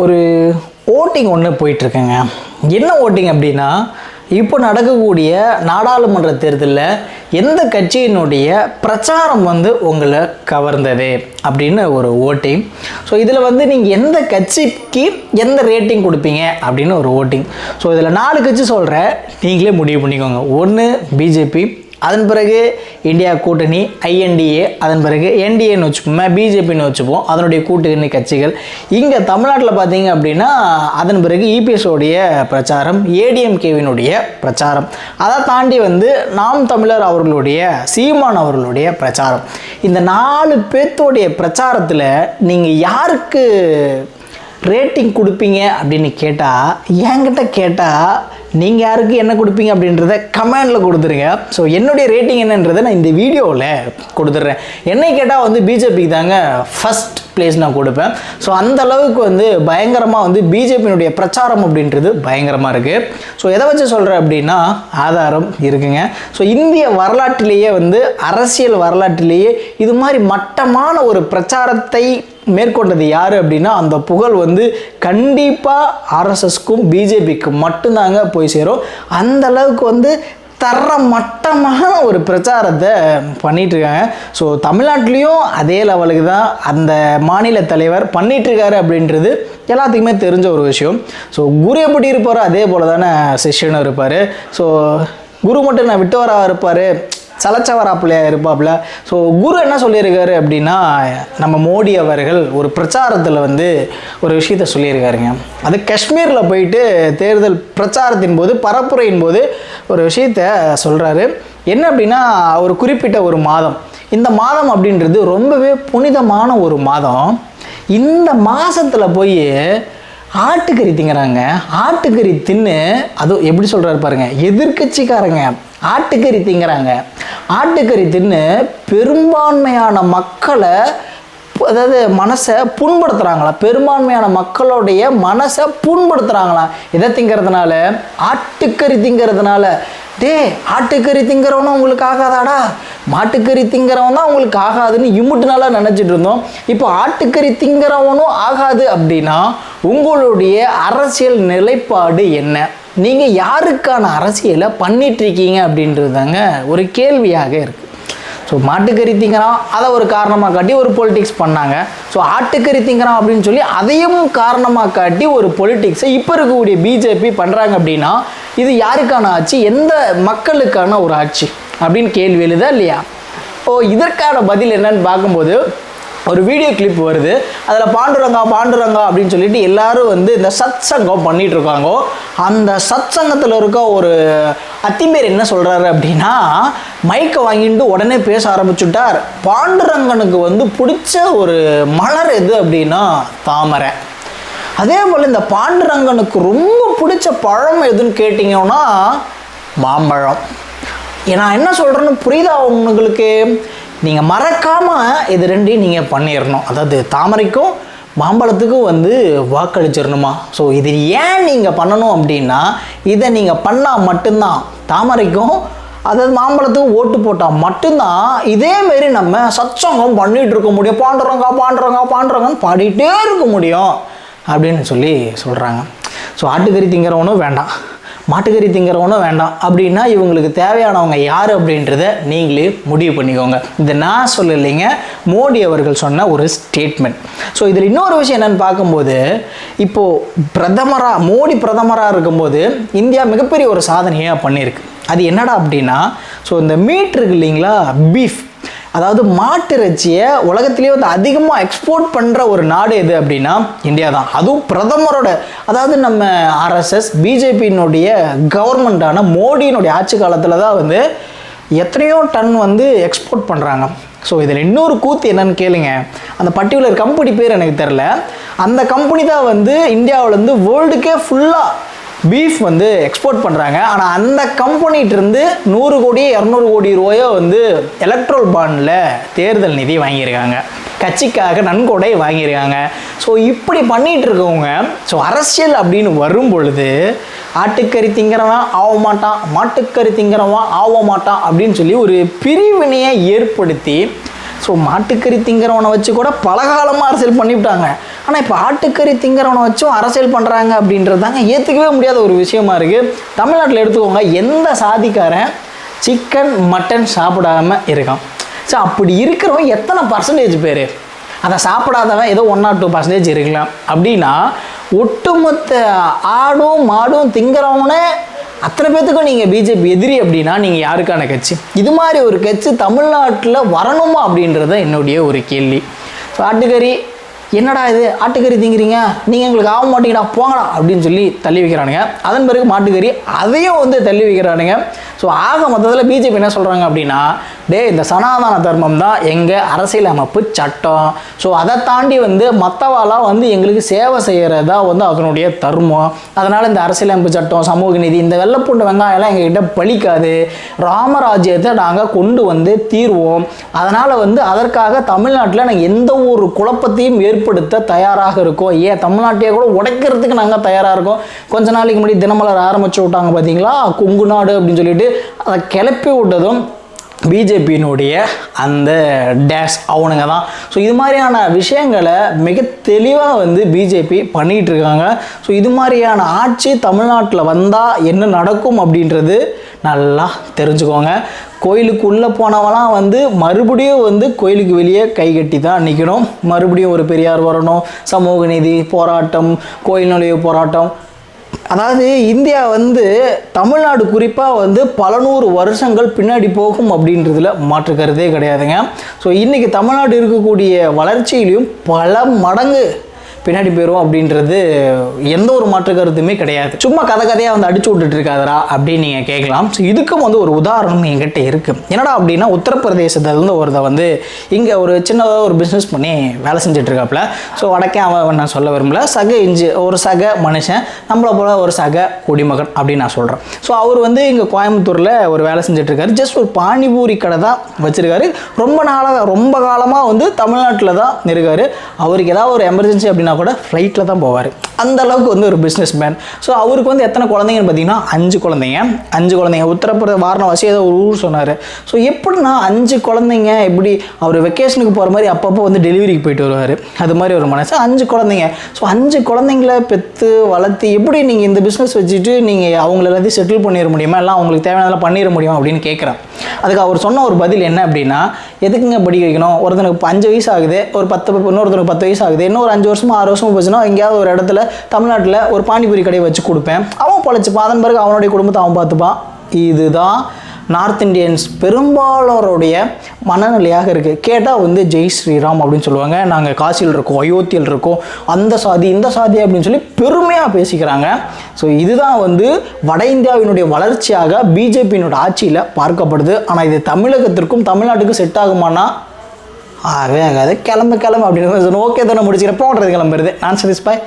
ஒரு ஓட்டிங் ஒன்று போயிட்டுருக்குங்க. என்ன ஓட்டிங் அப்படின்னா இப்போ நடக்கக்கூடிய நாடாளுமன்ற தேர்தலில் எந்த கட்சியினுடைய பிரச்சாரம் வந்து உங்களை கவர்ந்தது அப்படின்னு ஒரு ஓட்டிங். ஸோ இதில் வந்து நீங்கள் எந்த கட்சிக்கு எந்த ரேட்டிங் கொடுப்பீங்க அப்படின்னு ஒரு ஓட்டிங். ஸோ இதில் நாலு கட்சி சொல்கிறேன் நீங்களே முடிவு பண்ணிக்கோங்க. ஒன்று பிஜேபி அதன் பிறகு இந்தியா கூட்டணி ஐஎன்டிஏ அதன் பிறகு என்டிஏன்னு வச்சுப்போமே பிஜேபின்னு வச்சுப்போம். அதனுடைய கூட்டணி கட்சிகள். இங்கே தமிழ்நாட்டில் பார்த்தீங்க அப்படின்னா அதன் பிறகு இபிஎஸ்ஓடைய பிரச்சாரம் ஏடிஎம்கேவினுடைய பிரச்சாரம். அதை தாண்டி வந்து நாம் தமிழர் அவர்களுடைய சீமான் அவர்களுடைய பிரச்சாரம். இந்த நாலு பேர்த்தோடைய பிரச்சாரத்தில் நீங்கள் யாருக்கு ரேட்டிங் கொடுப்பீங்க அப்படின்னு கேட்டால் என்கிட்ட கேட்டால் நீங்கள் யாருக்கு என்ன கொடுப்பீங்க அப்படின்றத கமெண்டில் கொடுத்துருங்க. ஸோ என்னுடைய ரேட்டிங் என்னன்றதை நான் இந்த வீடியோவில் கொடுத்துட்றேன் என்னை கேட்டால் வந்து பிஜேபிக்கு தாங்க ஃபஸ்ட் பிளேஸ் நான் கொடுப்பேன். ஸோ அந்த அளவுக்கு வந்து பயங்கரமாக வந்து பிஜேபியினுடைய பிரச்சாரம் அப்படின்றது பயங்கரமாக இருக்குது ஸோ எதை வச்சு சொல்கிறேன் அப்படின்னா ஆதாரம் இருக்குங்க. ஸோ இந்திய வரலாற்றிலேயே வந்து அரசியல் வரலாற்றிலேயே இது மாதிரி மட்டமான ஒரு பிரச்சாரத்தை மேற்கொண்டது யார் அப்படின்னா அந்த புகழ் வந்து கண்டிப்பாக ஆர்எஸ்எஸ்க்கும் பிஜேபிக்கும் மட்டும்தாங்க போய் சேரும். அந்த அளவுக்கு வந்து தர மட்டமான ஒரு பிரச்சாரத்தை பண்ணிட்டு இருக்காங்க ஸோ தமிழ்நாட்டிலையும் அதே லெவலுக்கு தான் அந்த மாநில தலைவர் பண்ணிட்டு அப்படின்றது எல்லாத்துக்குமே தெரிஞ்ச ஒரு விஷயம். ஸோ குரு எப்படி இருப்பாரோ அதே போல் தானே சிஷ்யனும் இருப்பார். ஸோ குரு மட்டும் நான் விட்டவராக இருப்பார். சலச்சவராப்பிள்ளையா இருப்பாப்புல. ஸோ குரு என்ன சொல்லியிருக்காரு அப்படின்னா நம்ம மோடி அவர்கள் ஒரு பிரச்சாரத்தில் வந்து ஒரு விஷயத்த சொல்லியிருக்காருங்க. அது காஷ்மீரில் போயிட்டு தேர்தல் பிரச்சாரத்தின் போது பரப்புரையின் போது ஒரு விஷயத்த சொல்கிறாரு என்ன அப்படின்னா ஒரு குறிப்பிட்ட ஒரு மாதம். இந்த மாதம் அப்படின்றது ரொம்பவே புனிதமான ஒரு மாதம். இந்த மாதத்தில் போய் ஆட்டுக்கறி திங்கிறாங்க. ஆட்டுக்கறி தின்னு அதுவும் எப்படி சொல்கிறாரு பாருங்க எதிர்கட்சிக்காரங்க ஆட்டுக்கறி திங்கிறாங்க. ஆட்டுக்கறி தின்னு பெரும்பான்மையான மக்களை அதாவது மனசை புண்படுத்துகிறாங்களா பெரும்பான்மையான மக்களுடைய மனசை புண்படுத்துகிறாங்களா எதை திங்கிறதுனால? ஆட்டுக்கறி திங்கிறதுனால. டே ஆட்டுக்கறி திங்கிறவனும் உங்களுக்கு ஆகாதாடா மாட்டுக்கறி திங்கிறவன் தான் அவங்களுக்கு ஆகாதுன்னு இம்முட்டு நாளாக நினச்சிட்டு இருந்தோம். இப்போ ஆட்டுக்கறி திங்கிறவனும் ஆகாது அப்படின்னா உங்களுடைய அரசியல் நிலைப்பாடு என்ன? நீங்கள் யாருக்கான அரசியலை பண்ணிட்டுருக்கீங்க அப்படின்றது தாங்க ஒரு கேள்வியாக இருக்குது ஸோ மாட்டுக்கறி திங்கிறான் அதை ஒரு காரணமாக காட்டி ஒரு பொலிட்டிக்ஸ் பண்ணாங்க. ஸோ ஆட்டுக்கறி திங்கிறான் அப்படின்னு சொல்லி அதையும் காரணமாக காட்டி ஒரு பொலிட்டிக்ஸை இப்போ இருக்கக்கூடிய பிஜேபி பண்ணுறாங்க அப்படின்னா இது யாருக்கான ஆட்சி? எந்த மக்களுக்கான ஒரு ஆட்சி? அப்படின்னு கேள்வி எழுதா இல்லையா? ஓ இதற்கான பதில் என்னன்னு பார்க்கும்போது ஒரு வீடியோ கிளிப் வருது. அதில் பாண்டுரங்கா பாண்டுரங்கா அப்படின்னு சொல்லிட்டு எல்லாரும் வந்து இந்த சத் சங்கம் பண்ணிட்டு இருக்காங்க. அந்த சத் சங்கத்தில் இருக்க ஒரு அத்திமேர் என்ன சொல்கிறாரு அப்படின்னா மைக்கை வாங்கிட்டு உடனே பேச ஆரம்பிச்சுட்டார். பாண்டுரங்கனுக்கு வந்து பிடிச்ச ஒரு மலர் எது அப்படின்னா தாமரை. அதே போல் இந்த பாண்டுரங்கனுக்கு ரொம்ப பிடிச்ச பழம் எதுன்னு கேட்டிங்கன்னா மாம்பழம். நான் என்ன சொல்கிறேன்னு புரியுதா உங்களுக்கு? நீங்கள் மறக்காமல் இது ரெண்டையும் நீங்கள் பண்ணிடணும் அதாவது தாமரைக்கும் மாம்பழத்துக்கும் வந்து வாக்களிச்சிடணுமா ஸோ இது ஏன் நீங்கள் பண்ணணும் அப்படின்னா இதை நீங்கள் பண்ணால் மட்டும்தான். தாமரைக்கும் அதாவது மாம்பழத்துக்கு ஓட்டு போட்டால் மட்டும்தான். இதேமாரி நம்ம சச்சங்கம் பண்ணிகிட்டு இருக்க முடியும். பாண்டுறங்க பாண்டுறங்க பாண்டுறங்கன்னு பாடிட்டே இருக்க முடியும். அப்படின்னு சொல்லி சொல்கிறாங்க ஸோ ஆட்டுக்கறி திங்கிறவனும் வேண்டாம். மாட்டுக்கறி திங்கிறவனும் வேண்டாம். அப்படின்னா இவங்களுக்கு தேவையானவங்க யார் அப்படின்றத நீங்களே முடிவு பண்ணிக்கோங்க. இது நான் சொல்லலைங்க மோடி அவர்கள் சொன்ன ஒரு ஸ்டேட்மெண்ட் ஸோ இதில் இன்னொரு விஷயம் என்னென்னு பார்க்கும்போது இப்போது பிரதமராக மோடி பிரதமராக இருக்கும்போது இந்தியா மிகப்பெரிய ஒரு சாதனையாக பண்ணியிருக்கு. அது என்னடா அப்படின்னா ஸோ இந்த மீட் இருக்கு இல்லைங்களா? பீஃப் அதாவது மாட்டு இறைச்சியை உலகத்திலேயே வந்து அதிகமாக எக்ஸ்போர்ட் பண்ணுற ஒரு நாடு எது அப்படின்னா இந்தியா தான் அதுவும் பிரதமரோட அதாவது நம்ம ஆர்எஸ்எஸ் பிஜேபியினுடைய கவர்மெண்ட்டான மோடியினுடைய ஆட்சி காலத்தில் தான் வந்து எத்தனையோ டன் வந்து எக்ஸ்போர்ட் பண்ணுறாங்க ஸோ இதில் இன்னொரு கூத்து என்னன்னு கேளுங்க. அந்த பர்டிகுலர் கம்பெனி பேர் எனக்கு தெரில அந்த கம்பெனி தான் வந்து இந்தியாவிலேருந்து வேர்ல்டுக்கே ஃபுல்லாக பீஃப் வந்து எக்ஸ்போர்ட் பண்ணுறாங்க ஆனால் அந்த கம்பெனிகிட்டருந்து நூறு கோடி இரநூறு கோடி ரூபாயோ வந்து எலக்ட்ரல் பாண்டில் தேர்தல் நிதி வாங்கியிருக்காங்க. கட்சிக்காக நன்கொடை வாங்கியிருக்காங்க. ஸோ இப்படி பண்ணிகிட்டு இருக்கவங்க ஸோ அரசியல் அப்படின்னு வரும் பொழுது ஆட்டுக்கறி திங்கிறவன் ஆக மாட்டான் மாட்டுக்கறி திங்கிறவன் ஆக மாட்டான் அப்படின்னு சொல்லி ஒரு பிரிவினையை ஏற்படுத்தி ஸோ மாட்டுக்கறி திங்கிறவனை வச்சு கூட பலகாலமாக அரசியல் பண்ணிவிட்டாங்க. ஆனால் இப்போ ஆட்டுக்கறி திங்கிறவனை வச்சும் அரசியல் பண்ணுறாங்க அப்படின்றது தாங்க ஏற்றுக்கவே முடியாத ஒரு விஷயமா இருக்குது தமிழ்நாட்டில் எடுத்துக்கோங்க எந்த சாதிக்காரன் சிக்கன் மட்டன் சாப்பிடாம இருக்கான்? ஸோ அப்படி இருக்கிறவன் எத்தனை பர்சன்டேஜ் பேர்? அதை சாப்பிடாதவன் ஏதோ ஒன் ஆர் டூ பர்சன்டேஜ் இருக்கலாம். அப்படின்னா ஒட்டுமொத்த ஆடும் மாடும் திங்கிறவனே அத்தனை பேத்துக்கும் நீங்கள் பிஜேபி எதிரி அப்படின்னா நீங்கள் யாருக்கான கட்சி? இது மாதிரி ஒரு கட்சி தமிழ்நாட்டில் வரணுமா அப்படின்றத என்னுடைய ஒரு கேள்வி. ஸோ ஆட்டுக்கறி என்னடா இது? ஆட்டுக்கறி திங்கிறீங்க? நீங்கள் எங்களுக்கு ஆக மாட்டீங்கடா போங்கடா அப்படின்னு சொல்லி தள்ளி வைக்கிறானுங்க. அதன் பிறகு மாட்டுக்கறி அதையும் வந்து தள்ளி வைக்கிறானுங்க. ஸோ ஆக மொத்தத்தில் பிஜேபி என்ன சொல்கிறாங்க அப்படின்னா டே இந்த சனாதன தர்மம் தான் எங்கள் அரசியலமைப்பு சட்டம். ஸோ அதை தாண்டி வந்து மற்றவாலாம் வந்து எங்களுக்கு சேவை செய்கிறதா வந்து அதனுடைய தர்மம். அதனால் இந்த அரசியலமைப்பு சட்டம் சமூக நீதி இந்த வெள்ளப்பூண்டு வெங்காயம்லாம் எங்ககிட்ட பலிக்காது ராமராஜ்யத்தை நாங்கள் கொண்டு வந்து தீர்வோம். அதனால் வந்து அதற்காக தமிழ்நாட்டில் நாங்கள் எந்த ஒரு குழப்பத்தையும் ஏற்படுத்த தயாராக இருக்கோம். ஏன்? தமிழ்நாட்டையே கூட உடைக்கிறதுக்கு நாங்கள் தயாராக இருக்கோம். கொஞ்ச நாளைக்கு முன்னாடி தினமலர் ஆரம்பிச்சு விட்டாங்க பார்த்தீங்களா கொங்கு நாடு அப்படின்னு சொல்லிட்டு அதை கிளப்பி விட்டதும் பிஜேபியினுடைய அந்த டேஷ் அவனுங்க தான். ஸோ இது மாதிரியான விஷயங்களை மிக தெளிவாக வந்து பிஜேபி பண்ணிகிட்டு இருக்காங்க. ஸோ இது மாதிரியான ஆட்சி தமிழ்நாட்டில் வந்தால் என்ன நடக்கும் அப்படின்றது நல்லா தெரிஞ்சுக்கோங்க. கோயிலுக்குள்ளே போனவெல்லாம் வந்து மறுபடியும் வந்து கோயிலுக்கு வெளியே கை கட்டி தான் நிற்கணும் மறுபடியும் ஒரு பெரியார் வரணும். சமூக நீதி போராட்டம் கோயில் நுழைவு போராட்டம். அதாவது இந்தியா வந்து தமிழ்நாடு குறிப்பாக வந்து பல நூறு வருஷங்கள் பின்னாடி போகும் அப்படின்றதுல மாற்று கருத்தே கிடையாதுங்க. ஸோ இன்றைக்கி தமிழ்நாடு இருக்கக்கூடிய வளர்ச்சியிலையும் பல மடங்கு பின்னாடி போயிடும் அப்படின்றது எந்த ஒரு மாற்று கருத்துமே கிடையாது. சும்மா கதை கதையாக வந்து அடிச்சு விட்டுட்டு இருக்காதரா அப்படின்னு நீங்கள் கேட்கலாம். ஸோ இதுக்கும் வந்து ஒரு உதாரணம் என்கிட்ட இருக்குது என்னடா அப்படின்னா உத்தரப்பிரதேசத்துலேருந்து ஒருத்த வந்து இங்கே ஒரு சின்னதாக ஒரு பிஸ்னஸ் பண்ணி வேலை செஞ்சுட்டு இருக்காப்புல ஸோ வடக்கே அவன் நான் சொல்ல விரும்பல. சக இஞ்சி ஒரு சக மனுஷன் நம்மளை போல ஒரு சக குடிமகன் அப்படின்னு நான் சொல்கிறேன் ஸோ அவர் வந்து இங்கே கோயம்புத்தூரில் ஒரு வேலை செஞ்சுட்டு ஜஸ்ட் ஒரு பானிபூரி கடை தான் வச்சிருக்காரு. ரொம்ப நாளாக ரொம்ப காலமாக வந்து தமிழ்நாட்டில் தான் இருக்காரு. அவருக்கு ஏதாவது ஒரு எமர்ஜென்சி அப்படின்னா கூட ஃப்ளைட்டில் தான் போவார். அந்த அளவுக்கு வந்து ஒரு பிஸ்னஸ் மேன் ஸோ அவருக்கு வந்து எத்தனை குழந்தைங்கன்னு பார்த்தீங்கன்னா அஞ்சு குழந்தைங்க. அஞ்சு குழந்தைங்க. உத்தரப்பிரதேச வாரணவாசி ஏதோ ஒரு ஊர் சொன்னார். ஸோ எப்படின்னா அஞ்சு குழந்தைங்க எப்படி அவர் வெக்கேஷனுக்கு போகிற மாதிரி அப்பப்போ வந்து டெலிவரிக்கு போயிட்டு வருவார். அது மாதிரி ஒரு மனசு. அஞ்சு குழந்தைங்க. ஸோ அஞ்சு குழந்தைங்கள பெற்று வளர்த்து எப்படி நீங்கள் இந்த பிஸ்னஸ் வச்சுட்டு நீங்கள் அவங்கள எல்லாத்தையும் செட்டில் பண்ணிட முடியுமா? எல்லாம் அவங்களுக்கு தேவையானதெல்லாம் பண்ணிட முடியுமா? அப்படின்னு கேட்குறேன் அதுக்கு அவர் சொன்ன ஒரு பதில் என்ன அப்படின்னா எதுக்குங்க படிக்க வைக்கணும்? ஒருத்தனுக்கு அஞ்சு வயசு ஆகுது. ஒரு பத்து இன்னொருத்தனுக்கு பத்து வயசு ஆகுது. இன்னும் ஒரு அஞ்சு வருஷமா ஆறு வருஷமா போச்சுன்னா எங்கேயாவது ஒரு இடத்துல தமிழ்நாட்டில் ஒரு பானிபூரி கடையை வச்சு கொடுப்பேன். அவன் பழைச்சிப்பான். அதன் பிறகு அவனுடைய குடும்பத்தை அவன் பார்த்துப்பான். இதுதான் நார்த் இந்தியன்ஸ் பெரும்பாலோருடைய மனநிலையாக இருக்குது கேட்டால் வந்து ஜெய் ஸ்ரீராம் அப்படின்னு சொல்லுவாங்க. நாங்கள் காசியில் இருக்கோம் அயோத்தியில் இருக்கோம். அந்த சாதி இந்த சாதி அப்படின்னு சொல்லி பெருமையாக பேசிக்கிறாங்க. ஸோ இதுதான் வந்து வட இந்தியாவினுடைய வளர்ச்சியாக பிஜேபியினுடைய ஆட்சியில் பார்க்கப்படுது. ஆனால் இது தமிழகத்திற்கும் தமிழ்நாட்டுக்கும் செட் ஆகுமானா ஆகவே ஆகாது. கிளம்பு கிளம்பு அப்படின்னு ஓகே தானே முடிச்சுக்கிறேன். போடுறது கிளம்புறது நான் சதீஷ் பாய்